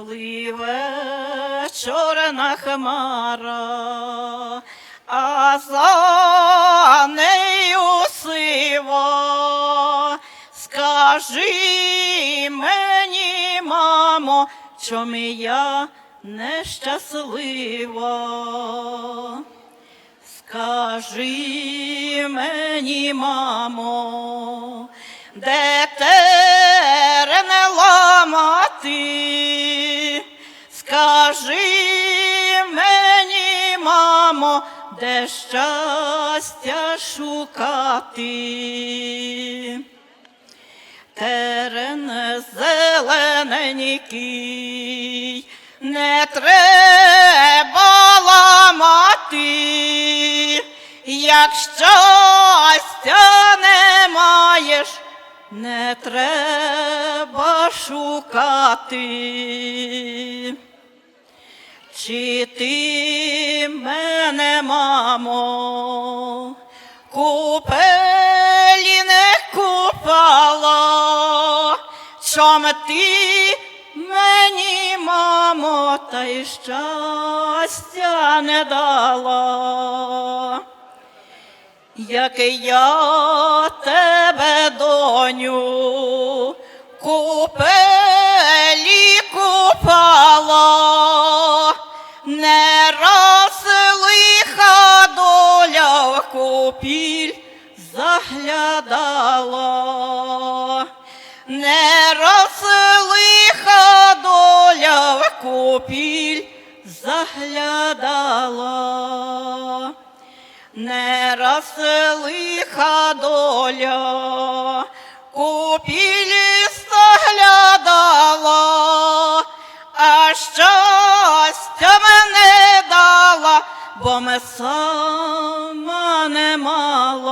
Пливе чорна хмара, а за нею сива. Скажи мені, мамо, чом я нещаслива. Скажи мені, мамо, де тернела мати? Скажи мені, мамо, де щастя шукати? Терен зелененький, не треба ламати, як щастя не маєш, не треба шукати. Чи ти мене, мамо, купелі не купала, чом ти мені, мамо, та й щастя не дала, як я тебе, доню, заглядала, не раз лиха доля в купіль заглядала. Не раз лиха доля купілі заглядала, а щастя мене дала, бо ми сама не мала.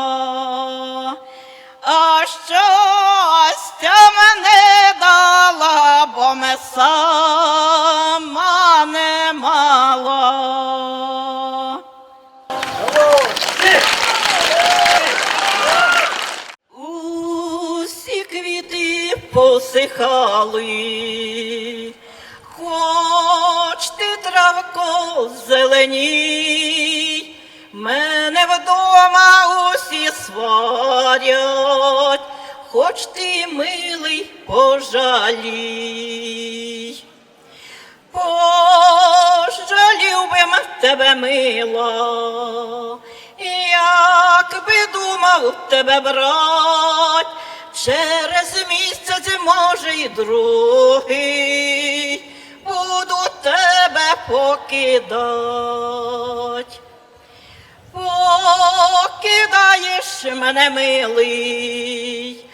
Ми сама не мала. Усі квіти посихали, хоч ти травко зеленій, мене вдома усі сварять, хоч ти милий пожалій. Пожалів би тебе мила, як би думав тебе брать, через місяць, може, і другий, буду тебе покидать. Покидаєш мене, милий,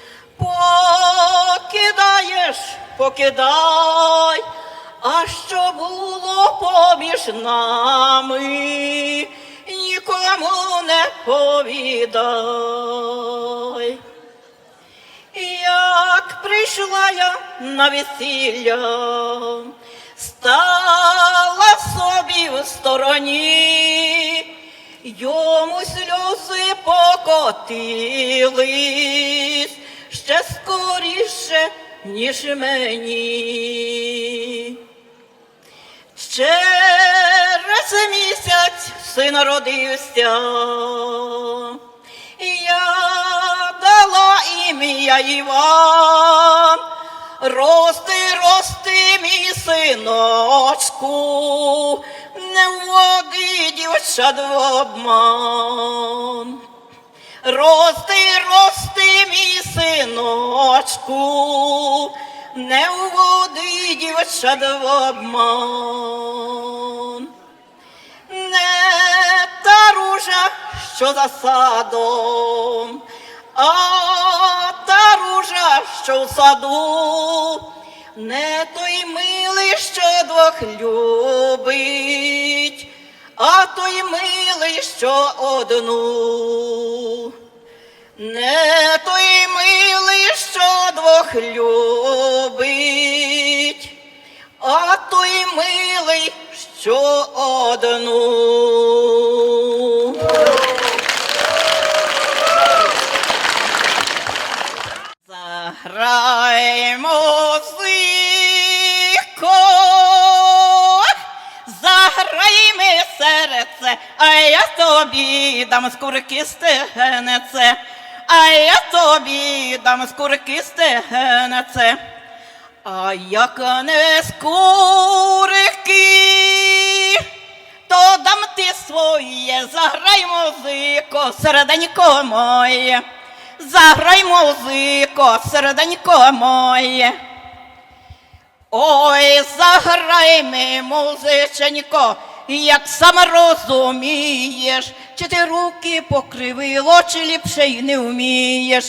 покидай, а що було поміж нами, нікому не повідай. Як прийшла я на весілля, стала собі в стороні, йому сльози покотились ще скоріше, ніж мені. Через місяць син родився, я дала ім'я Іван, рости, рости, мій синочку, не вводи дівчат в обман. Рости, рости, мій синочку, не вводи дівчат в обман. Не та ружа, що за садом, а та ружа, що в саду, не той милий, що двох любить, а той милий, що одну. Не той милий, що двох любить, а той милий, що одну. Заграємо музику, заграй ми серце, а я тобі дам скурки стегнеце а я тобі дам скурки стегнеце. А як не скурики, то дам ти своє, заграй музико, середенько моє, заграй музико, середенько моє. Ой, заграй ми, музиченько, як сам розумієш, чи ти руки покривило, чи ліпше й не вмієш.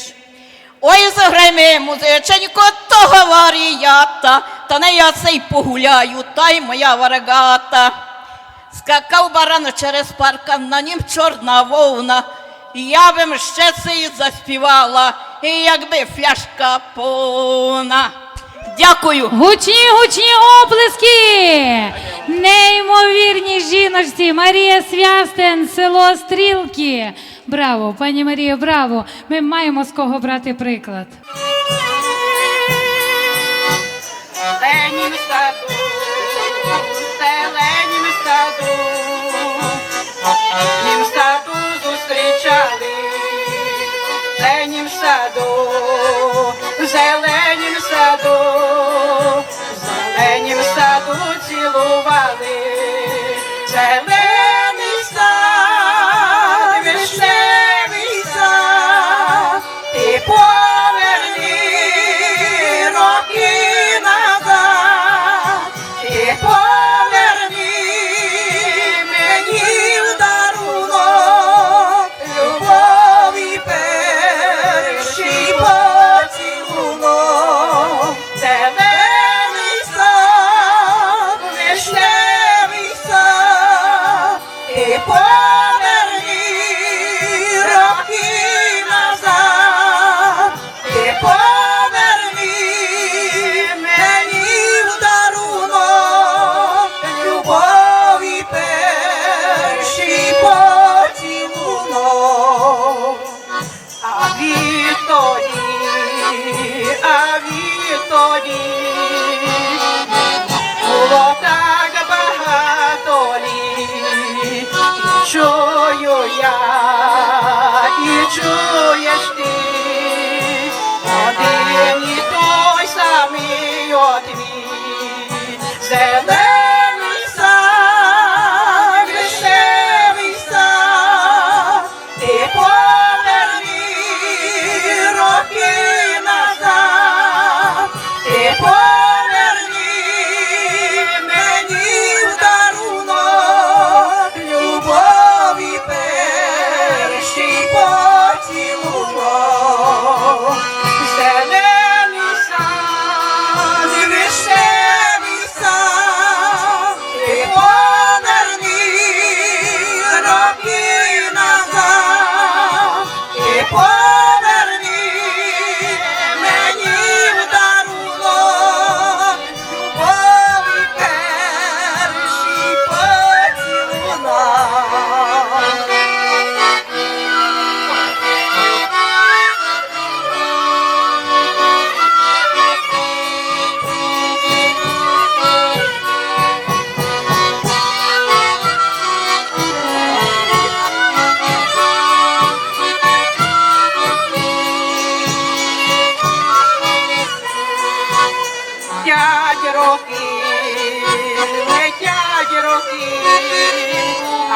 Ой, заграй ми, музиченько, того варіята, та не я цей погуляю, та й моя варгата. Скакав баран через паркан, на нім чорна вовна. Я б ще це й заспівала, якби фляшка повна. Дякую. Гучні, гучні оплески! Жіночці Марія Свястен, село Стрілки. Браво, пані Марія, браво! Ми маємо з кого брати приклад. Ленім саду, зеленім саду, саду зустрічали, ленім саду, зеленім саду, зеленім саду цілували, а відтоді було так багато літ, чую я, і чуєш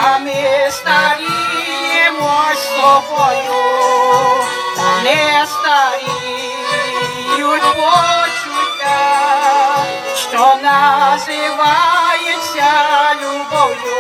а ми старіємо з не старіють почуття, що називається любов'ю.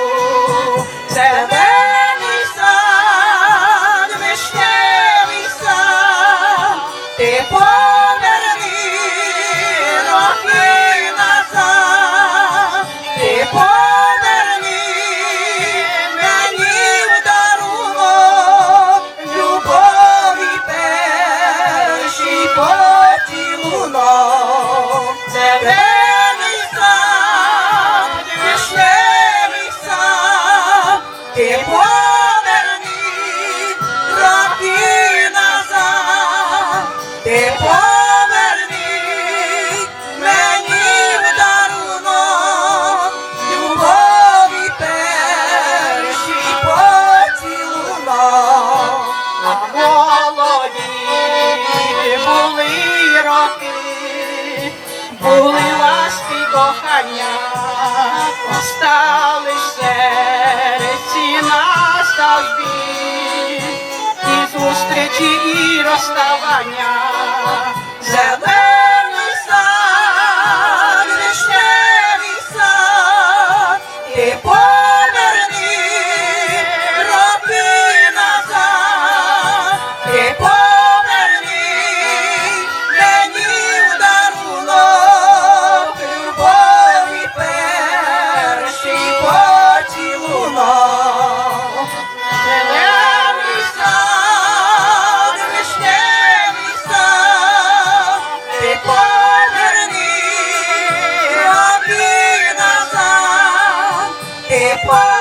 Остали серці настав біль, і зустрічі, і розставання, for